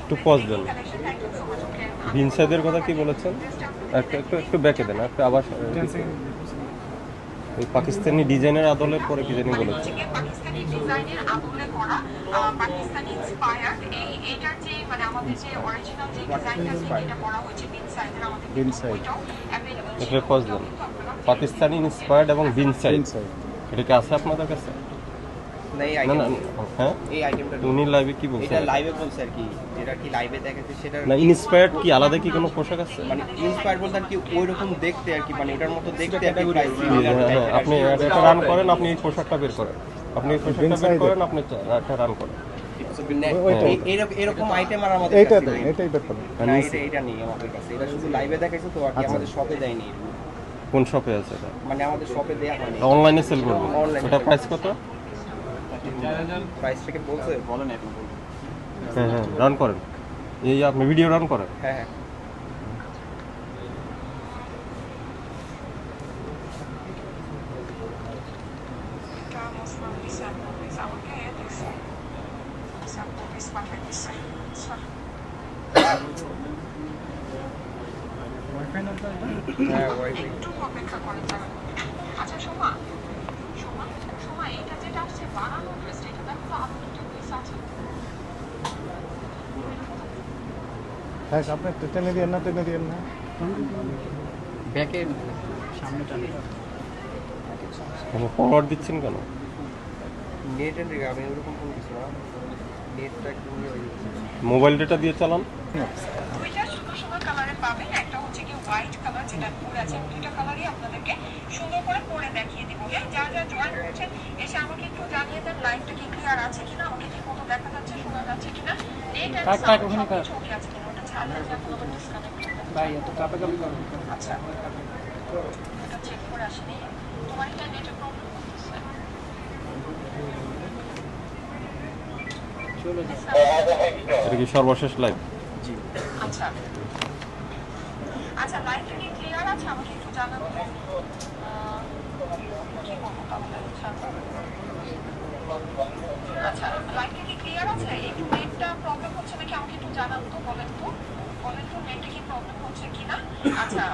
একটু pause দেন। ভিনসাইদের কথা কি বলেছেন? একটু একটু একটু ব্যাকে দেন একটু আবার ওই পাকিস্তানি ডিজাইনের আদলের পরে কি জানি মানে বলেছেন হচ্ছে গিয়ে পাকিস্তানি ডিজাইনের আদলে করা পাকিস্তানি ইন্সপায়ার্ড এই এটার যে মানে আমাদের যে অরিজিনাল যে ডিজাইনটা আছে করা হয়েছে বিন আমাদের ছিল। এটা pause দেন। পাকিস্তানি ইন্সপায়ার্ড এবং ভিনসাইড Inside. এটা কি আছে আপনাদের কাছে? না এই না না আইটেম হ্যাঁ? এই আইটেমটা উনি লাইভে কি এটা লাইভে বলছে আর কি যেটা কি লাইভে দেখাচ্ছে সেটা না ইন্সপায়ার্ড কি আলাদা কি কোনো পোশাক আছে? মানে ইন্সপায়ার বলতে আর কি ওই রকম দেখতে আর কি মানে এটার মতো দেখতে আর কি প্রাইস হ্যাঁ, হ্যাঁ, আপনি এটা রান করেন আপনি এই পোশাকটা বের করেন। আপনি এই পোশাকটা বের করেন আপনি এটা রান করেন। এরকম এরকম আইটেম আর আমাদের এইটা কাছে এটাই বের না, এটা এটা নেই আমাদের কাছে। এটা শুধু লাইভে দেখাইছে তো আর কি আচ্ছা। আমাদের শপে দেয়নি। কোন শপে আছে এটা? মানে আমাদের শপে দেয়া হয়নি। অনলাইনে সেল Online. ওটা প্রাইস কত? প্রাইস থেকে বলছে বলেন এখন হ্যাঁ হ্যাঁ রান করেন। এই আপনি ভিডিও রান করেন। হ্যাঁ হ্যাঁ। আচ্ছা। হ্যাঁ ওয়াইফাই একটু অপেক্ষা করে আচ্ছা সোমা হ্যাঁ আপনি টেনে দিয়েন না টেনে দিয়েন না। ব্যাকের সামনেটা নেই ফরওয়ার্ড দিচ্ছেন কেন? নেট এন্ড আমি ওরকম কোনো কিছু না। নেটটা একটু মোবাইল ডেটা দিয়ে চালান? দুইটা সুন্দর সুন্দর কালারে পাবেন একটা হচ্ছে কি হোয়াইট কালার যেটা পরে আছে দুইটা কালারই আপনাদেরকে সুন্দর করে পরে দেখিয়ে দিব হ্যাঁ? যা যা জয়েন করছেন এসে জানিয়ে কি ক্লিয়ার আছে কিনা আমাকে ঠিক মতো দেখা যাচ্ছে শোনা যাচ্ছে কিনা নেট এন্ড সাউন্ড ওখানে। ছবি আছে কিনা ওটা ছাড়লে যে এখন আবার ডিসকানেক্ট ভাই এত কাপাকাপি করো? আচ্ছা। এটা চেক করে আসেনি। তোমার এটা নেটের প্রবলেম হচ্ছে? চলে যাও। এটা কি সর্বশেষ লাইভ আচ্ছা। আচ্ছা লাইটটা কি ক্লিয়ার আছে? আমাকে একটু জানান তো আহ, কি বলব তাহলে আচ্ছা আচ্ছা লাইটটা কি ক্লিয়ার আছে একটু নেটটা প্রবলেম হচ্ছে নাকি আমাকে একটু জানান তো, বলেন তো। বলেন তো, নেটে কি প্রবলেম হচ্ছে কিনা? আচ্ছা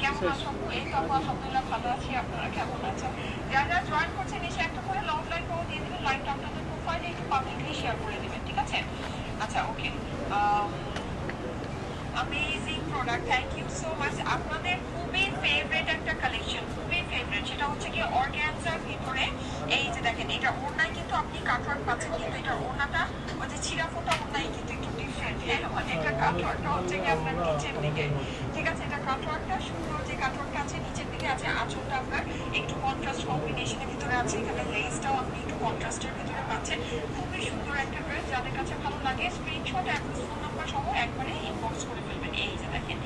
কেমন আছো? এই তো আলহামদুলিল্লাহ ভালো আছি। আপনারা কেমন আছেন? যারা জয়েন করছেন, এসে একটা করে লং লাইন করে দিয়ে দিবেন। লাইনটা আপনাদের প্রোফাইলে একটু পাবলিকলি শেয়ার করে দেবেন, ঠিক আছে? আচ্ছা okay amazing product thank you so much আপনাদের খুবই ফেভারিট একটা কালেকশন খুবই ফেভারিট সেটা হচ্ছে কি অর্গ্যানজার ভিতরে এই যে দেখেন এটা ওড়নায় কিন্তু আপনি কাটওয়ার্ক পাচ্ছেন কিন্তু এটা ওড়নাটা ওই যে ছিঁড়া ফোটা ওড়নায় কিন্তু একটু ডিফারেন্ট হ্যাঁ মানে এটা কাটওয়ার্কটা ভিতরে আছে এখানে লেসটাও কন্ট্রাস্টের ভিতরে পাচ্ছেন খুবই সুন্দর একটা ড্রেস যাদের কাছে ভালো লাগে স্ক্রিনশট অ্যাড্রেস ফোন নাম্বার সহ একবারে ইনবক্স করে ফেলবেন এই দেখেন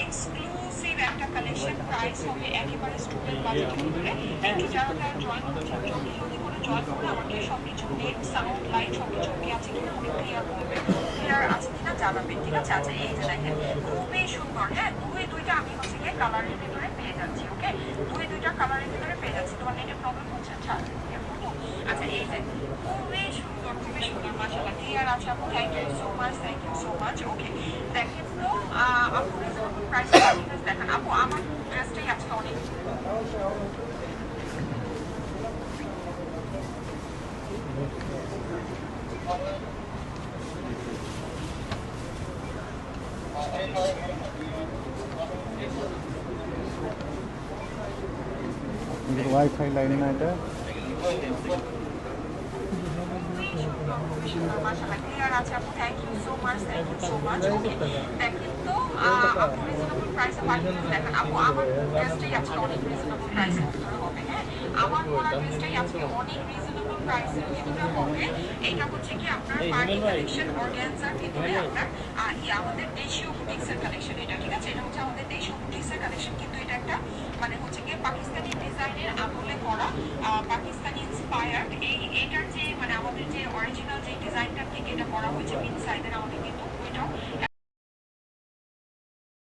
এক্সক্লুসিভ একটা কালেকশন প্রাইস একেবারে স্টুডেন্ট বাজেটের ভিতরে একটু যারা যারা জয়েন করছেন জলদি জলদি করে আমাকে সব কিছু নেট সাউন্ড লাইট সব কিছু কি আছে কিনা আমাকে ক্লিয়ার করবেন ক্লিয়ার আছে কিনা জানাবেন, ঠিক আছে? আচ্ছা এই যে দেখেন, খুবই সুন্দর হ্যাঁ? দুই দুইটা আমি হচ্ছে কালারের ভিতরে পেয়ে যাচ্ছি ওকে দুই দুইটা কালারের ভিতরে পেয়ে যাচ্ছি, তোমার নেটের প্রবলেম হচ্ছে আচ্ছা আচ্ছা এই খুবই সুন্দর খুবই সুন্দর, মাশাআল্লাহ ক্লিয়ার আছে আপু thank so much thank you so much okay দেখেন তো আপু দেখেন, আপু, আমার ড্রেসটাই আজকে অনেক ওয়াইফাই লাইন না এটা মাশাআল্লাহ ক্লিয়ার আছে আপু thank you so much thank you so much okay দেখেন তো আহ, আপু রিজনেবল প্রাইসে পাঠিয়ে দেখেন আপু আমার ড্রেসটাই আজকে অনেক রিজনেবল প্রাইসের ভিতরে হবে হ্যাঁ আমার পরা ড্রেসটাই আজকে অনেক রিজনেবল প্রাইসের ভিতরে হবে এটা হচ্ছে কি আপনার পার্টি কালেকশন অর্গানজার ভিতরে আপনার কি আমাদের দেশীয় বুটিক্সের কালেকশন এটা, ঠিক আছে? এটা হচ্ছে আমাদের দেশীয় বুটিক্সের কালেকশন কিন্তু এটা একটা মানে হচ্ছে গিয়ে পাকিস্তানি ডিজাইনের আমলে করা পাকিস্তানি ইন্সপায়ার্ড এই, এটার যে মানে আমাদের যে অরিজিনাল যে ডিজাইনটা থেকে এটা করা হয়েছে মিন সাইদের আমাদের কিন্তু